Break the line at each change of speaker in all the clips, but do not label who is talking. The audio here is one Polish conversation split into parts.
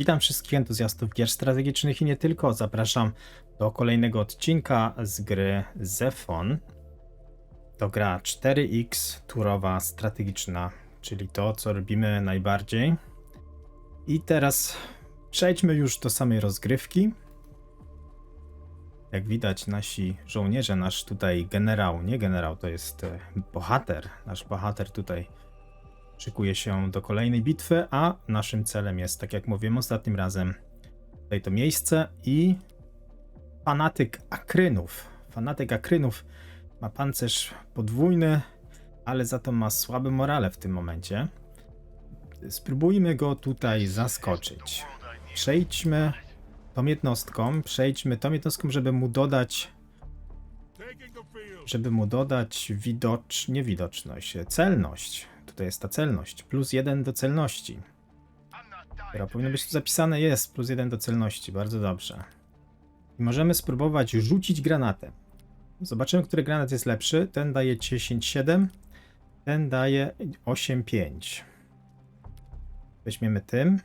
Witam wszystkich entuzjastów gier strategicznych i nie tylko. Zapraszam do kolejnego odcinka z gry Zefon. To gra 4X turowa strategiczna, czyli to, co robimy najbardziej. I teraz przejdźmy już do samej rozgrywki. Jak widać, nasi żołnierze, nasz tutaj generał, nie generał, to jest bohater. Nasz bohater tutaj szykuje się do kolejnej bitwy, a naszym celem jest, tak jak mówiłem ostatnim razem, tutaj to miejsce i fanatyk Akrynów. Fanatyk Akrynów ma pancerz podwójny, ale za to ma słabe morale w tym momencie. Spróbujmy go tutaj zaskoczyć. Przejdźmy tą jednostką, przejdźmy tą jednostką, żeby mu dodać żeby mu dodać widocz, nie widoczność, celność. Tutaj jest ta celność. Plus jeden do celności. Która powinno być tu zapisane. Jest plus jeden do celności. Bardzo dobrze. I możemy spróbować rzucić granatem. Zobaczymy, który granat jest lepszy. Ten daje 10,7. Ten daje 8,5. Weźmiemy tym.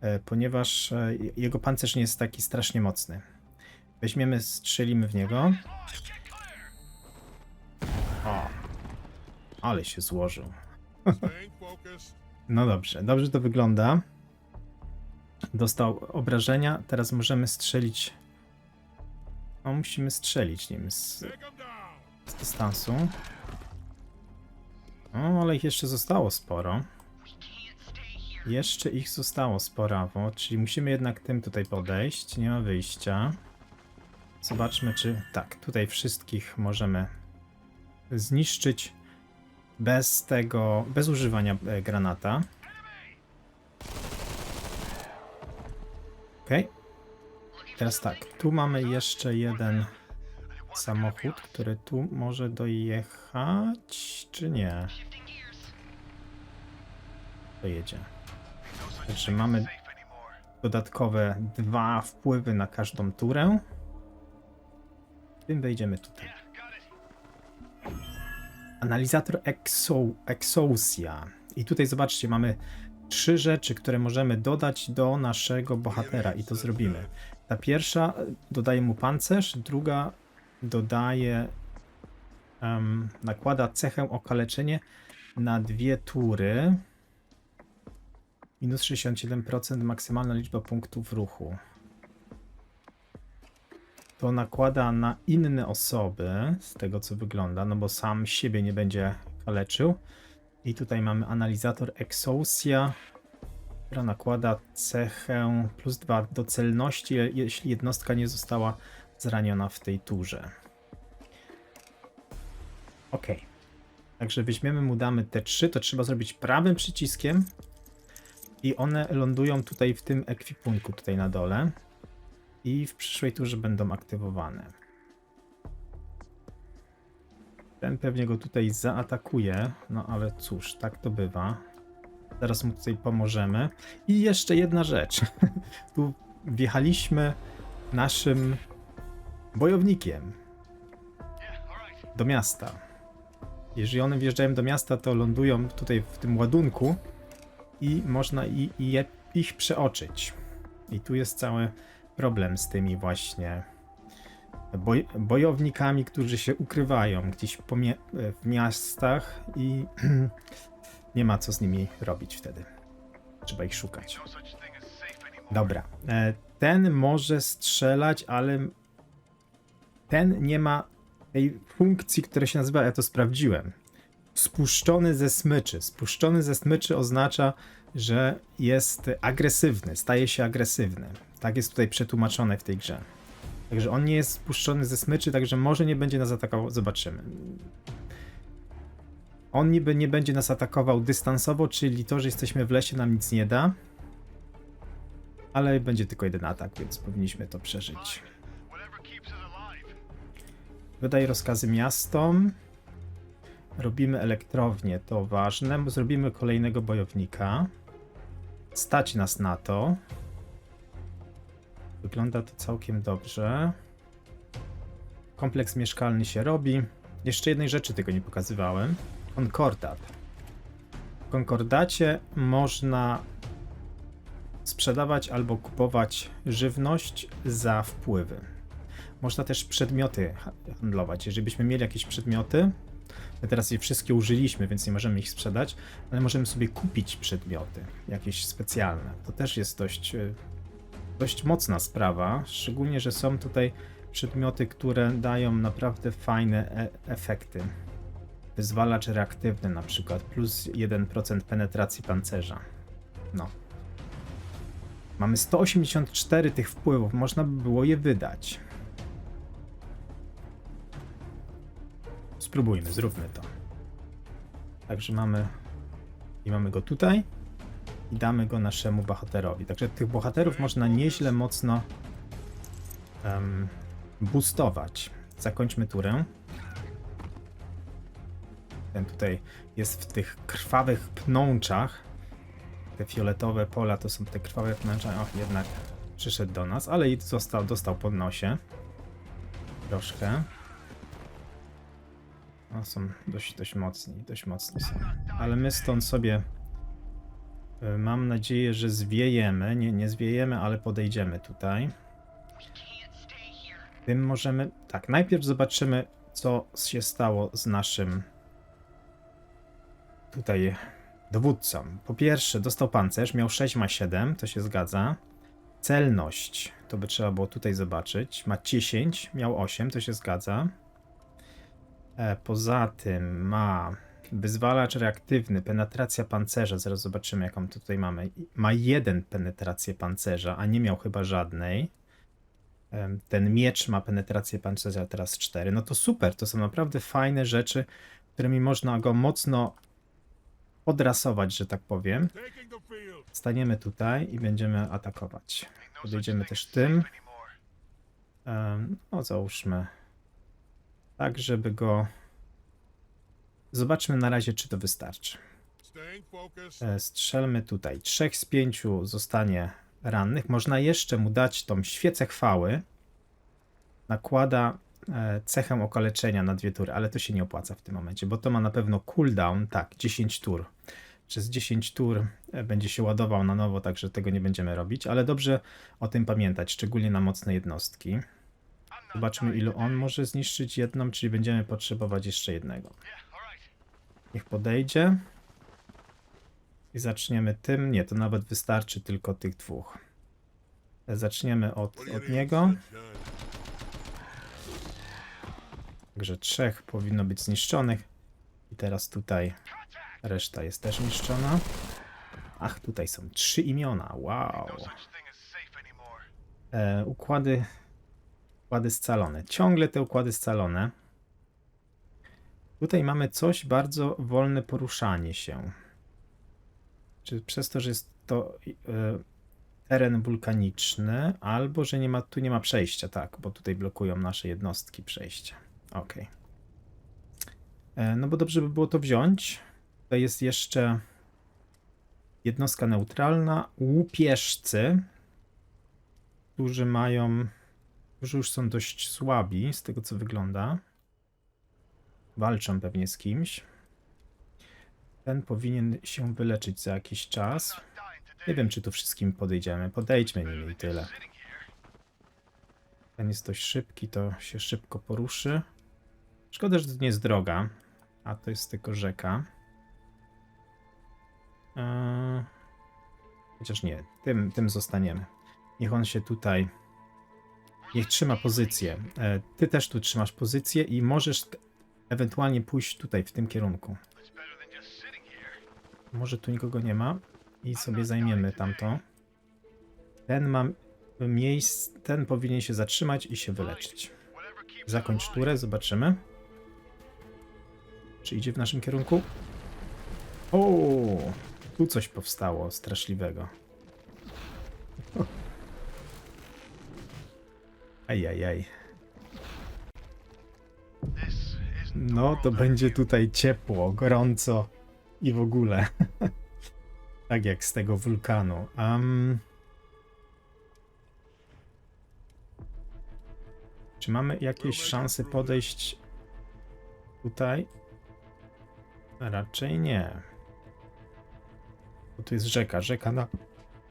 e, Ponieważ e, jego pancerz nie jest taki strasznie mocny. Weźmiemy, strzelimy w niego. Ale się złożył. No dobrze, dobrze to wygląda. Dostał obrażenia, teraz możemy strzelić. No, musimy strzelić nim z, z dystansu. O, ale ich jeszcze zostało sporo. Jeszcze ich zostało sporawo, czyli musimy jednak tym tutaj podejść. Nie ma wyjścia. Zobaczmy, czy. Tak, tutaj wszystkich możemy zniszczyć bez tego. bez używania e, granata. Okej. Teraz tak, tu mamy jeszcze jeden samochód, który tu może dojechać, czy nie? Dojedzie. Także mamy dodatkowe dwa wpływy na każdą turę. Tym wejdziemy tutaj. Analizator Exo, Exousia. I tutaj zobaczcie, mamy trzy rzeczy, które możemy dodać do naszego bohatera i to zrobimy. Ta pierwsza dodaje mu pancerz, druga dodaje, em, nakłada cechę okaleczenie na dwie tury. Minus 67% maksymalna liczba punktów ruchu. To nakłada na inne osoby, z tego co wygląda, no bo sam siebie nie będzie kaleczył. I tutaj mamy analizator Exousia, która nakłada cechę plus 2 do celności, je- jeśli jednostka nie została zraniona w tej turze. Ok. Także weźmiemy mu, damy te trzy, to trzeba zrobić prawym przyciskiem i one lądują tutaj w tym ekwipunku tutaj na dole i w przyszłej turze będą aktywowane. Ten pewnie go tutaj zaatakuje, no ale cóż, tak to bywa. Zaraz mu tutaj pomożemy. I jeszcze jedna rzecz. tu wjechaliśmy naszym bojownikiem do miasta. Jeżeli one wjeżdżają do miasta, to lądują tutaj w tym ładunku i można i, i je, ich przeoczyć. I tu jest cały problem z tymi właśnie boj, bojownikami, którzy się ukrywają gdzieś w miastach i nie ma co z nimi robić wtedy. Trzeba ich szukać. Dobra. e, Ten może strzelać, ale ten nie ma tej funkcji, która się nazywa, ja to sprawdziłem. Spuszczony ze smyczy. Spuszczony ze smyczy oznacza, że jest agresywny, staje się agresywny. Tak jest tutaj przetłumaczone w tej grze. Także on nie jest spuszczony ze smyczy, także może nie będzie nas atakował. Zobaczymy. On niby nie będzie nas atakował dystansowo, czyli to, że jesteśmy w lesie nam nic nie da. Ale będzie tylko jeden atak, więc powinniśmy to przeżyć. Wydaj rozkazy miastom. Robimy elektrownię, to ważne. Zrobimy kolejnego bojownika. Stać nas na to. Wygląda to całkiem dobrze. Kompleks mieszkalny się robi. Jeszcze jednej rzeczy tego nie pokazywałem. Konkordat. W konkordacie można sprzedawać albo kupować żywność za wpływy. Można też przedmioty ha- handlować. Jeżeli byśmy mieli jakieś przedmioty, my teraz je wszystkie użyliśmy, więc nie możemy ich sprzedać, ale możemy sobie kupić przedmioty, jakieś specjalne. To też jest dość, e, dość mocna sprawa, szczególnie, że są tutaj przedmioty, które dają naprawdę fajne e efekty. Wyzwalacz reaktywny na przykład, plus 1% penetracji pancerza. No. Mamy 184 tych wpływów, można by było je wydać. Spróbujmy, zróbmy to. Także mamy i mamy go tutaj i damy go naszemu bohaterowi. Także tych bohaterów można nieźle mocno um, boostować. Zakończmy turę. Ten tutaj jest w tych krwawych pnączach. Te fioletowe pola to są te krwawe pnącza. Och, jednak przyszedł do nas, ale i został, dostał pod nosie. Troszkę. No, są dość, dość mocni, dość mocni są. Ale my stąd sobie mam nadzieję, że zwiejemy. Nie, nie zwiejemy, ale podejdziemy tutaj. Tym możemy. Tak, najpierw zobaczymy, co się stało z naszym tutaj dowódcą. Po pierwsze, dostał pancerz, miał 6, ma 7, to się zgadza. Celność, to by trzeba było tutaj zobaczyć. Ma 10, miał 8, to się zgadza. E, poza tym ma wyzwalacz reaktywny, penetracja pancerza. Zaraz zobaczymy, jaką tutaj mamy. Ma jeden penetrację pancerza, a nie miał chyba żadnej. Ten miecz ma penetrację pancerza teraz 4. No to super, to są naprawdę fajne rzeczy, którymi można go mocno odrasować, że tak powiem. Staniemy tutaj i będziemy atakować. Podejdziemy też tym. No, załóżmy. Tak, żeby go. Zobaczmy na razie, czy to wystarczy. E, Strzelmy tutaj. Trzech z pięciu zostanie rannych. Można jeszcze mu dać tą świecę chwały. Nakłada e, cechę okaleczenia na dwie tury, ale to się nie opłaca w tym momencie, bo to ma na pewno cooldown, tak, 10 tur. Przez 10 tur e, będzie się ładował na nowo, także tego nie będziemy robić, ale dobrze o tym pamiętać, szczególnie na mocne jednostki. Zobaczmy, ilu on może zniszczyć jedną, czyli będziemy potrzebować jeszcze jednego. Niech podejdzie. I zaczniemy tym. Nie, to nawet wystarczy tylko tych dwóch. Zaczniemy od, od niego. Także trzech powinno być zniszczonych. I teraz tutaj reszta jest też niszczona. Ach, tutaj są trzy imiona. Wow. E, układy, układy scalone. Ciągle te układy scalone. Tutaj mamy coś bardzo wolne poruszanie się. Czy przez to, że jest to e, teren wulkaniczny, albo że nie ma, tu nie ma przejścia, tak, bo tutaj blokują nasze jednostki przejścia. Okej. E, No bo dobrze by było to wziąć. Tutaj jest jeszcze jednostka neutralna, łupieżcy, którzy mają, którzy już są dość słabi, z tego co wygląda. Walczą pewnie z kimś. Ten powinien się wyleczyć za jakiś czas. Nie wiem, czy tu wszystkim podejdziemy. Podejdźmy nim i tyle. Ten jest dość szybki, to się szybko poruszy. Szkoda, że to nie jest droga, a to jest tylko rzeka. Eee, Chociaż nie, tym, tym zostaniemy. Niech on się tutaj. Niech trzyma pozycję. E, Ty też tu trzymasz pozycję i możesz ewentualnie pójść tutaj, w tym kierunku. Może tu nikogo nie ma i sobie zajmiemy tamto. Ten ma miejsce, ten powinien się zatrzymać i się wyleczyć. Zakończ turę, zobaczymy. Czy idzie w naszym kierunku? O, tu coś powstało straszliwego. Ajajaj. No, to będzie tutaj ciepło, gorąco i w ogóle. tak jak z tego wulkanu. Um, czy mamy jakieś szanse podejść tutaj? Raczej nie. Bo tu jest rzeka. Rzeka na,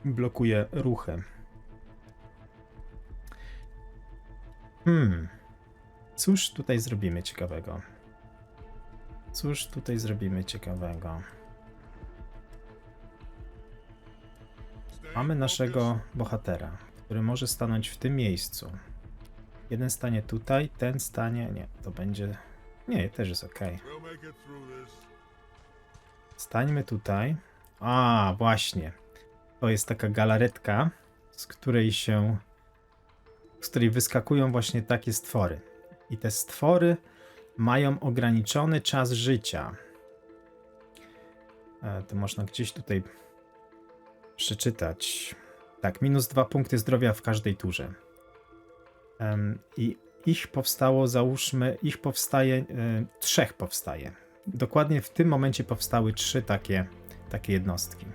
blokuje ruchy. Hmm. Cóż tutaj zrobimy ciekawego? Cóż tutaj zrobimy ciekawego? Mamy naszego bohatera, który może stanąć w tym miejscu. Jeden stanie tutaj, ten stanie. Nie, to będzie. Nie, też jest ok. Stańmy tutaj. A, właśnie. To jest taka galaretka, z której się. z której wyskakują właśnie takie stwory. I te stwory mają ograniczony czas życia. E, To można gdzieś tutaj przeczytać. Tak, minus dwa punkty zdrowia w każdej turze. I ich powstało, załóżmy, ich powstaje, e, trzech powstaje. Dokładnie w tym momencie powstały trzy takie, takie jednostki.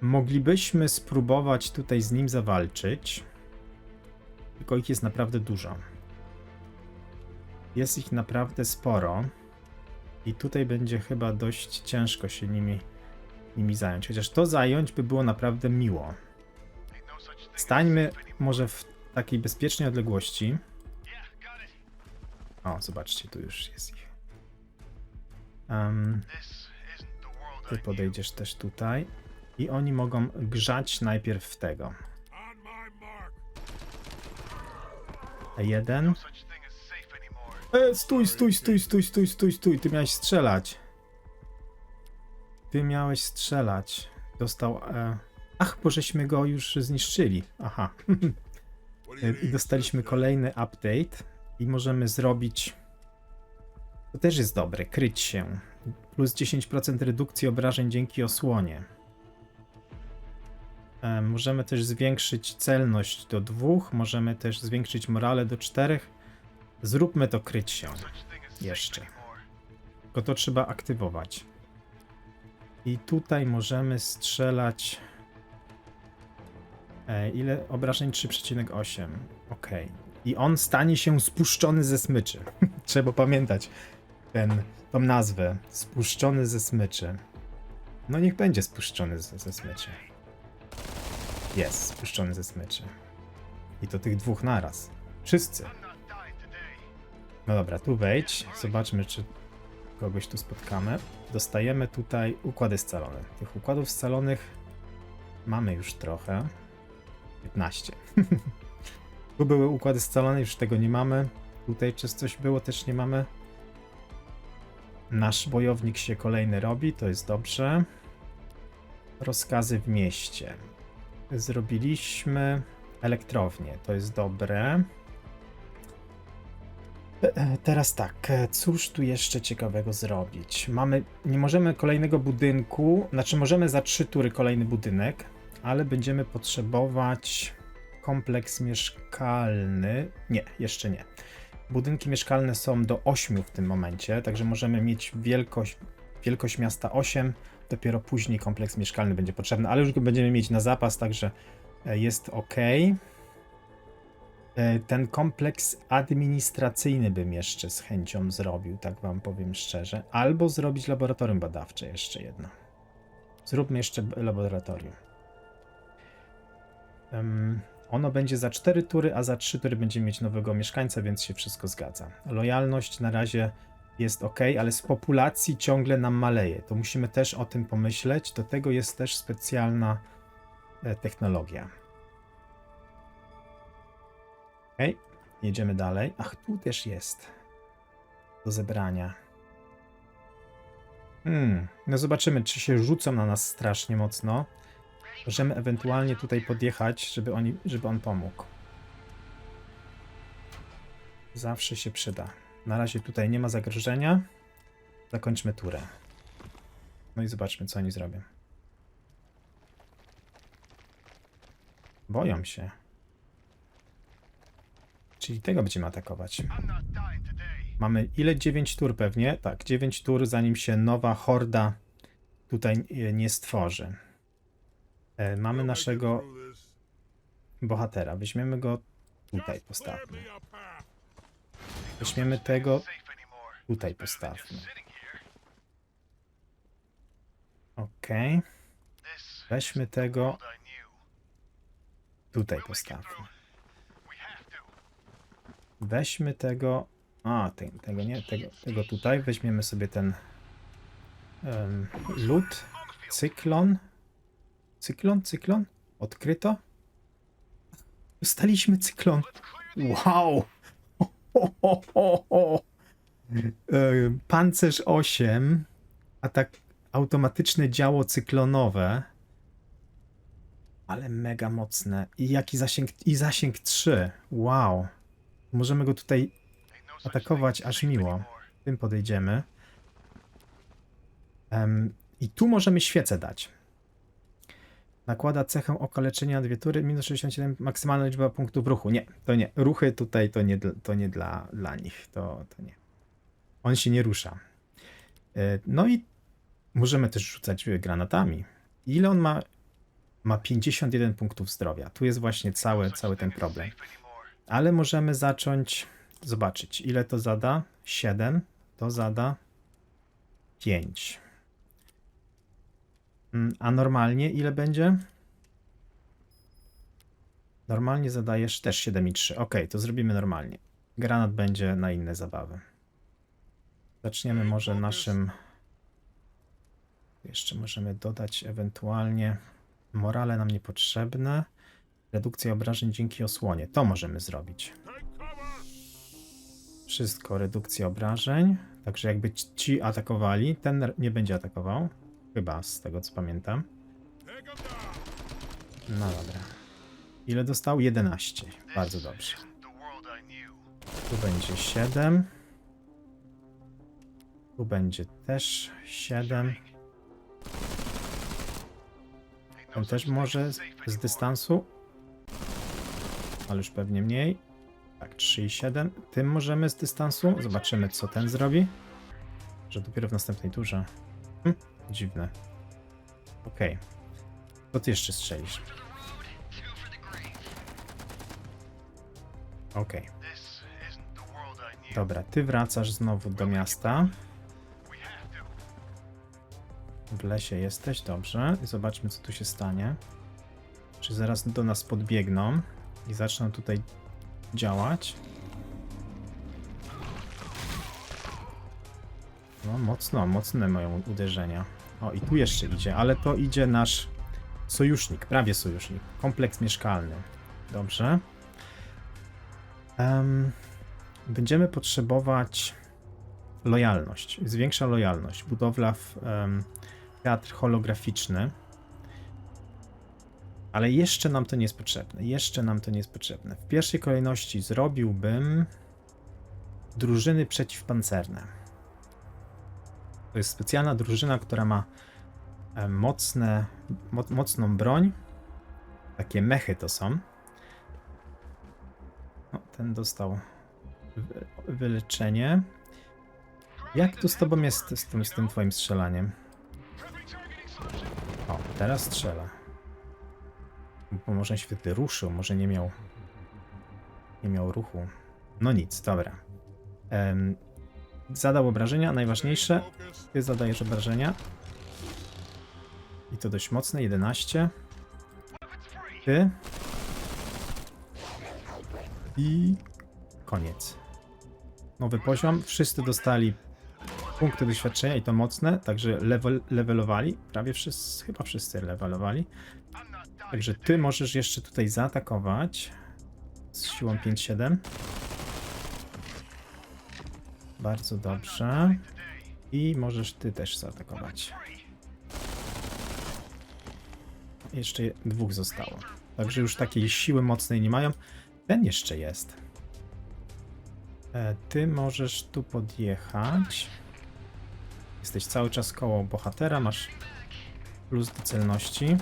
Moglibyśmy spróbować tutaj z nim zawalczyć, tylko ich jest naprawdę dużo. Jest ich naprawdę sporo i tutaj będzie chyba dość ciężko się nimi, nimi zająć. Chociaż to zająć by było naprawdę miło. Stańmy może w takiej bezpiecznej odległości. O, zobaczcie, tu już jest ich. Em, ty podejdziesz też tutaj. I oni mogą grzać najpierw w tego. Jeden. E, stój, stój, stój, stój, stój, stój, stój. Ty miałeś strzelać. Ty miałeś strzelać. Dostał. E... Ach, bo żeśmy go już zniszczyli. Aha.
You
I dostaliśmy kolejny update i możemy zrobić. To też jest dobre, kryć się. Plus 10% redukcji obrażeń dzięki osłonie. E, możemy też zwiększyć celność do dwóch, możemy też zwiększyć morale do czterech. Zróbmy to kryć się. Jeszcze. Tylko to trzeba aktywować. I tutaj możemy strzelać. E, ile obrażeń? 3,8. Ok. I on stanie się spuszczony ze smyczy. Trzeba pamiętać ten, tą nazwę. Spuszczony ze smyczy. No niech będzie spuszczony ze, ze smyczy. Jest, spuszczony ze smyczy. I to tych dwóch naraz. Wszyscy. No dobra, tu wejdź. Zobaczmy, czy kogoś tu spotkamy. Dostajemy tutaj układy scalone. Tych układów scalonych mamy już trochę. 15. tu były układy scalone, już tego nie mamy. Tutaj czy coś było, też nie mamy. Nasz bojownik się kolejny robi, to jest dobrze. Rozkazy w mieście. Zrobiliśmy elektrownię, to jest dobre. E, Teraz tak, e, cóż tu jeszcze ciekawego zrobić? Mamy, nie możemy kolejnego budynku, znaczy możemy za trzy tury kolejny budynek, ale będziemy potrzebować kompleks mieszkalny. Nie, jeszcze nie. Budynki mieszkalne są do 8 w tym momencie, także możemy mieć wielkość, wielkość miasta 8, dopiero później kompleks mieszkalny będzie potrzebny, ale już go będziemy mieć na zapas, także e, jest ok. E, Ten kompleks administracyjny bym jeszcze z chęcią zrobił, tak wam powiem szczerze. Albo zrobić laboratorium badawcze jeszcze jedno. Zróbmy jeszcze laboratorium. Em, ono będzie za 4 tury, a za 3 tury będziemy mieć nowego mieszkańca, więc się wszystko zgadza. Lojalność na razie jest ok, ale z populacji ciągle nam maleje. To musimy też o tym pomyśleć. Do tego jest też specjalna e, technologia. Okej, jedziemy dalej. Ach, tu też jest do zebrania. Hmm, no zobaczymy, czy się rzucą na nas strasznie mocno. Możemy ewentualnie tutaj podjechać, żeby, oni, żeby on pomógł. Zawsze się przyda. Na razie tutaj nie ma zagrożenia. Zakończmy turę. No i zobaczmy, co oni zrobią. Boją się. Czyli tego będziemy atakować. Mamy ile? 9 tur pewnie? Tak, 9 tur, zanim się nowa horda tutaj e, nie stworzy. E, Mamy naszego bohatera. Weźmiemy go tutaj, postawmy. Weźmiemy tego, tutaj postawmy. Okej. Weźmy tego. Tutaj postawmy. Weźmy tego. A, te, tego nie, tego, tego tutaj. Weźmiemy sobie ten um, lód. Cyklon. Cyklon, cyklon. Odkryto. Dostaliśmy cyklon. Wow! Ho, ho, ho, ho. Pancerz 8. Atak automatyczne działo cyklonowe. Ale mega mocne. I jaki zasięg. I zasięg 3. Wow. Możemy go tutaj atakować aż miło. Tym podejdziemy. Em, I tu możemy świecę dać. Nakłada cechę okaleczenia dwie tury, minus 67, maksymalna liczba punktów ruchu. Nie, to nie. Ruchy tutaj to nie, to nie dla, dla nich. To, to nie. On się nie rusza. E, No i możemy też rzucać granatami. Ile on ma? Ma 51 punktów zdrowia. Tu jest właśnie cały, cały ten problem. Ale możemy zacząć zobaczyć, ile to zada. 7, to zada 5. Mm, A normalnie ile będzie? Normalnie zadajesz też 7,3. Ok, to zrobimy normalnie. Granat będzie na inne zabawy. Zaczniemy może naszym. Jeszcze możemy dodać ewentualnie morale nam niepotrzebne. Redukcja obrażeń dzięki osłonie. To możemy zrobić. Wszystko, redukcja obrażeń. Także jakby ci- atakowali, ten nie będzie atakował. Chyba z tego co pamiętam. No dobra. Ile dostał? 11. Bardzo dobrze. Tu będzie 7. Tu będzie też 7. Ten też może z dystansu. Ale już pewnie mniej. Tak, 3 i 7. Tym możemy z dystansu. Zobaczymy, co ten zrobi. Że dopiero w następnej turze. Hm, dziwne. Okej. Co ty jeszcze strzelisz? Okej. Dobra, ty wracasz znowu do miasta. W lesie jesteś, dobrze. Zobaczmy, co tu się stanie. Czy zaraz do nas podbiegną i zaczną tutaj działać? No, mocno, mocne mają uderzenia. O, i tu jeszcze idzie, ale to idzie nasz sojusznik, prawie sojusznik. Kompleks mieszkalny. Dobrze. Em, będziemy potrzebować lojalność. Zwiększa lojalność. Budowla w em, teatr holograficzny. Ale jeszcze nam to nie jest potrzebne. Jeszcze nam to nie jest potrzebne. W pierwszej kolejności zrobiłbym drużyny przeciwpancerne. To jest specjalna drużyna, która ma e, mocne, mo, mocną broń. Takie mechy to są. O, ten dostał wy- wyleczenie. Jak tu z tobą jest z tym, z tym twoim strzelaniem? O, teraz strzela. Bo może świetnie ruszył, może nie miał nie miał ruchu. No nic, dobra. Em, zadał obrażenia, najważniejsze. Ty zadajesz obrażenia. I to dość mocne, 11. Ty. I koniec. Nowy poziom. Wszyscy dostali punkty doświadczenia i to mocne, także level, levelowali. Prawie wszyscy, chyba wszyscy levelowali. Także ty możesz jeszcze tutaj zaatakować z siłą 5-7. Bardzo dobrze. I możesz ty też zaatakować. Jeszcze dwóch zostało. Także już takiej siły mocnej nie mają. Ten jeszcze jest. E, ty możesz tu podjechać. Jesteś cały czas koło bohatera, masz plus do celności.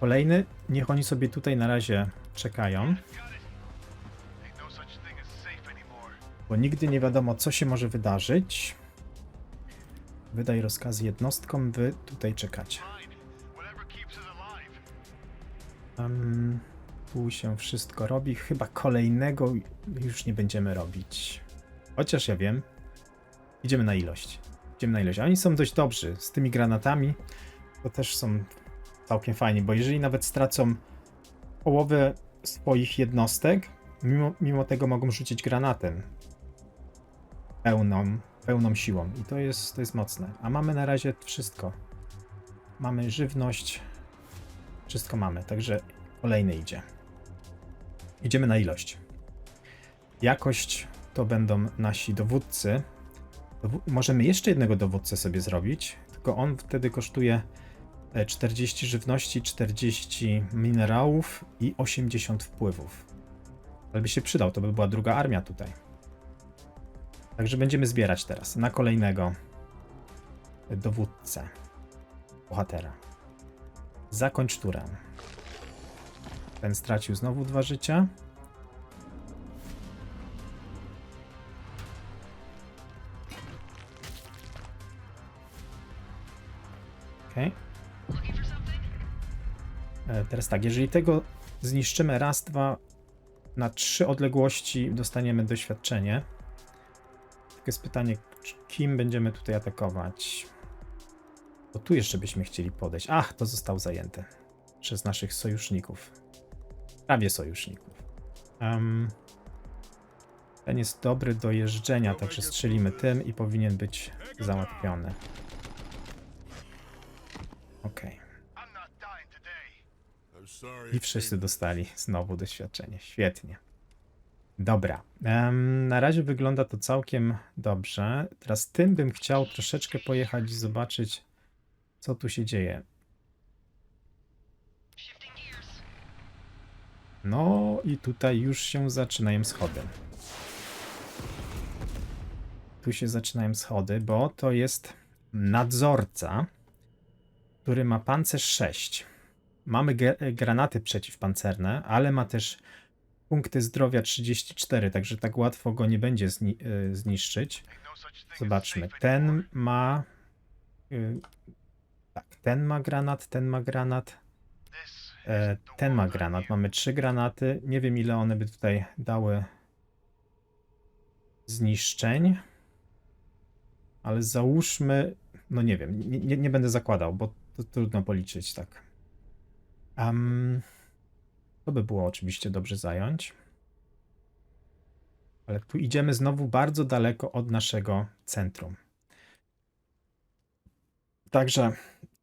Kolejny, niech oni sobie tutaj na razie czekają. Bo nigdy nie wiadomo, co się może wydarzyć. Wydaj rozkazy jednostkom, wy tutaj czekacie. Um, tu się wszystko robi. Chyba kolejnego już nie będziemy robić. Chociaż ja wiem. Idziemy na ilość. Idziemy na ilość. A Oni są dość dobrzy z tymi granatami. To też są całkiem fajni, bo jeżeli nawet stracą połowę swoich jednostek, mimo, mimo tego mogą rzucić granatem pełną, pełną siłą. I to jest, to jest mocne. A mamy na razie wszystko. Mamy żywność. Wszystko mamy, także kolejny idzie. Idziemy na ilość. Jakość to będą nasi dowódcy. Możemy jeszcze jednego dowódcę sobie zrobić, tylko on wtedy kosztuje 40 żywności, 40 minerałów i 80 wpływów. Ale by się przydał, to by była druga armia tutaj. Także będziemy zbierać teraz na kolejnego dowódcę, bohatera. Zakończ turę. Ten stracił znowu dwa życia. Teraz tak, jeżeli tego zniszczymy raz, dwa, na trzy odległości dostaniemy doświadczenie. Tylko jest pytanie, kim będziemy tutaj atakować? Bo tu jeszcze byśmy chcieli podejść. Ach, to zostało zajęte przez naszych sojuszników. Prawie sojuszników. Em, ten jest dobry do jeżdżenia, także strzelimy tym i powinien być załatwiony. Okej.
Sorry.
I wszyscy dostali znowu doświadczenie. Świetnie. Dobra. Na razie wygląda to całkiem dobrze. Teraz tym bym chciał troszeczkę pojechać i zobaczyć, co tu się dzieje. No i tutaj już się zaczynają schody. Tu się zaczynają schody, bo to jest nadzorca, który ma pancerz 6. Mamy granaty przeciwpancerne, ale ma też punkty zdrowia 34, także tak łatwo go nie będzie zni- y, zniszczyć. Zobaczmy. Ten ma. y, Tak, ten ma granat, ten ma granat. E, ten ma granat. Mamy trzy granaty. Nie wiem, ile one by tutaj dały zniszczeń. Ale załóżmy. No nie wiem, nie, nie będę zakładał, bo to trudno policzyć tak. Um, to by było oczywiście dobrze zająć. Ale tu idziemy znowu bardzo daleko od naszego centrum. Także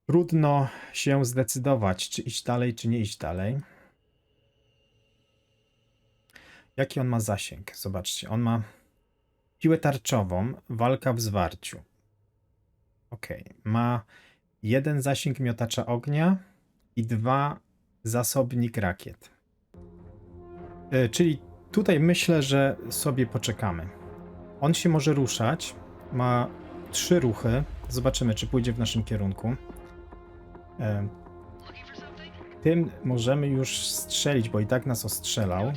trudno się zdecydować, czy iść dalej, czy nie iść dalej. Jaki on ma zasięg? Zobaczcie, on ma piłę tarczową, walka w zwarciu. Ok, ma jeden zasięg miotacza ognia i dwa zasobnik rakiet. E, czyli tutaj myślę, że sobie poczekamy. On się może ruszać, ma trzy ruchy. Zobaczymy, czy pójdzie w naszym kierunku. E, Tym możemy już strzelić, bo i tak nas ostrzelał.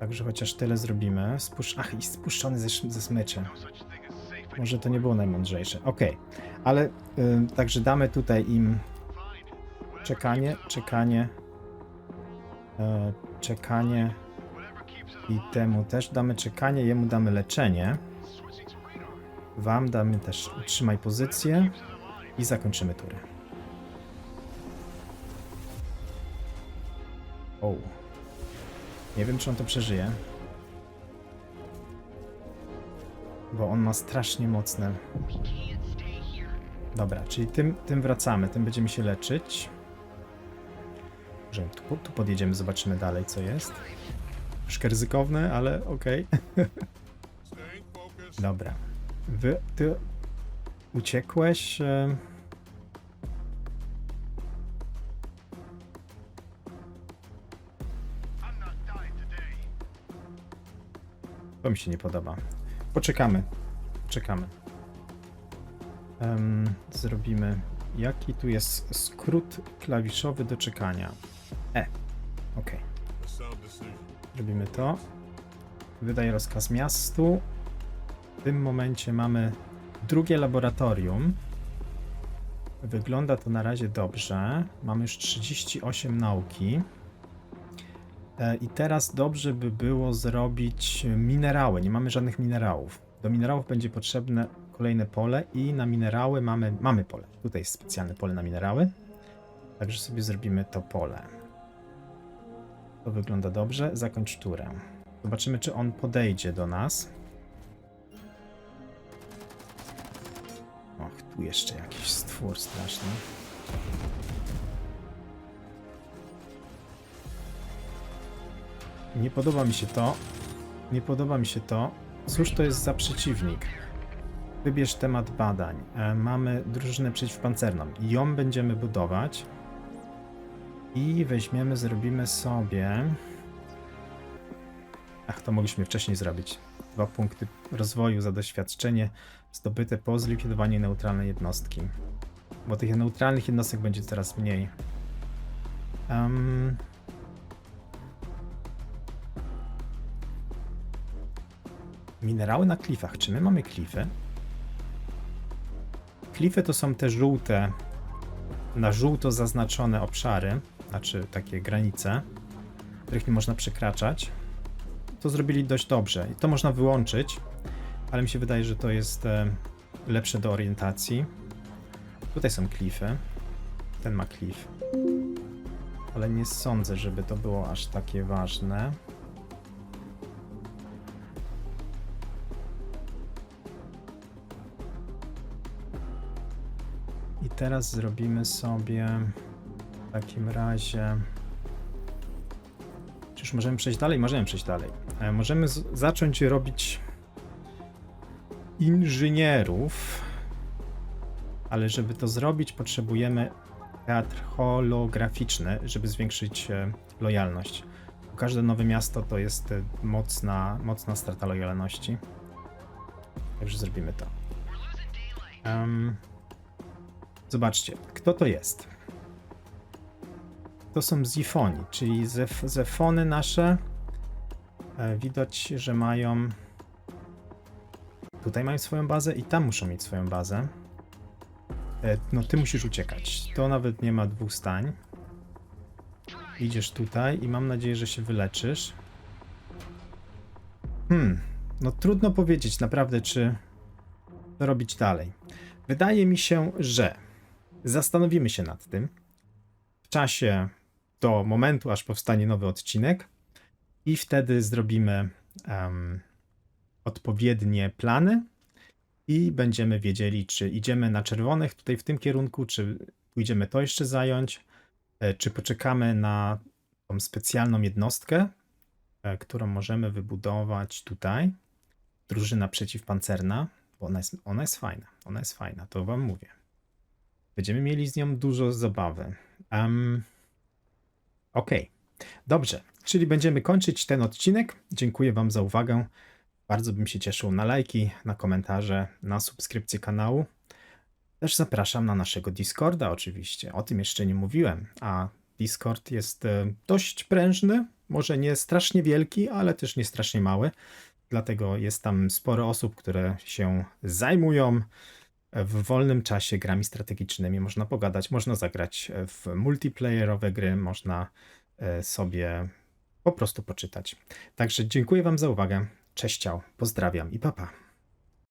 Także chociaż tyle zrobimy. Spusz... Ach, i spuszczony ze, ze smyczy. Może to nie było najmądrzejsze. Ok, ale także damy tutaj im czekanie, czekanie, e, czekanie i temu też damy czekanie, jemu damy leczenie. Wam damy też utrzymaj pozycję i zakończymy turę. O. Nie wiem, czy on to przeżyje. Bo on ma strasznie mocne. Dobra, czyli tym, tym wracamy, tym będziemy się leczyć. Że tu, tu podjedziemy, zobaczymy dalej, co jest. Troszkę ryzykowne, ale okej.
Focused.
Dobra. Wy, ty uciekłeś. e, To mi się nie podoba. Poczekamy. Poczekamy. Em, zrobimy. Jaki tu jest skrót klawiszowy do czekania? E. Ok. Robimy to. Wydaje rozkaz miastu. W tym momencie mamy drugie laboratorium. Wygląda to na razie dobrze. Mamy już 38 nauki. E, I teraz dobrze by było zrobić minerały. Nie mamy żadnych minerałów. Do minerałów będzie potrzebne kolejne pole i na minerały mamy, mamy pole. Tutaj jest specjalne pole na minerały. Także sobie zrobimy to pole. To wygląda dobrze. Zakończ turę. Zobaczymy, czy on podejdzie do nas. Och, tu jeszcze jakiś stwór straszny. Nie podoba mi się to. Nie podoba mi się to. Cóż to jest za przeciwnik? Wybierz temat badań. E, mamy drużynę przeciwpancerną. Ją będziemy budować. I weźmiemy, zrobimy sobie. Ach, to mogliśmy wcześniej zrobić. Dwa punkty rozwoju za doświadczenie zdobyte po zlikwidowaniu neutralnej jednostki. Bo tych neutralnych jednostek będzie coraz mniej. Em, Minerały na klifach. Czy my mamy klify? Klify to są te żółte, na żółto zaznaczone obszary, znaczy takie granice, których nie można przekraczać. To zrobili dość dobrze i to można wyłączyć, ale mi się wydaje, że to jest e, lepsze do orientacji. Tutaj są klify. Ten ma klif. Ale nie sądzę, żeby to było aż takie ważne. Teraz zrobimy sobie w takim razie. Czyż możemy przejść dalej? Możemy przejść dalej. E, Możemy zacząć robić inżynierów, ale żeby to zrobić, potrzebujemy teatr holograficzny, żeby zwiększyć e, lojalność. Każde nowe miasto to jest e, mocna, mocna strata lojalności. Także zrobimy to. Em, Zobaczcie, kto to jest. To są zifoni, czyli zef zefony nasze. E, widać, że mają. Tutaj mają swoją bazę i tam muszą mieć swoją bazę. E, no, ty musisz uciekać. To nawet nie ma dwóch stań. Idziesz tutaj i mam nadzieję, że się wyleczysz. Hmm, no trudno powiedzieć naprawdę, czy robić dalej. Wydaje mi się, że zastanowimy się nad tym w czasie do momentu, aż powstanie nowy odcinek, i wtedy zrobimy em, odpowiednie plany i będziemy wiedzieli, czy idziemy na czerwonych tutaj w tym kierunku, czy pójdziemy to jeszcze zająć, e, czy poczekamy na tą specjalną jednostkę, e, którą możemy wybudować tutaj. Drużyna przeciwpancerna, bo ona jest, ona jest fajna. Ona jest fajna, to wam mówię. Będziemy mieli z nią dużo zabawy. Um, Okej, dobrze. Czyli będziemy kończyć ten odcinek. Dziękuję Wam za uwagę. Bardzo bym się cieszył na lajki, na komentarze, na subskrypcję kanału. Też zapraszam na naszego Discorda, oczywiście. O tym jeszcze nie mówiłem. A Discord jest e, dość prężny, może nie strasznie wielki, ale też nie strasznie mały. Dlatego jest tam sporo osób, które się zajmują w wolnym czasie grami strategicznymi. Można pogadać, można zagrać w multiplayerowe gry, można e, sobie po prostu poczytać. Także dziękuję Wam za uwagę. Cześć, ciao, pozdrawiam i papa. Pa.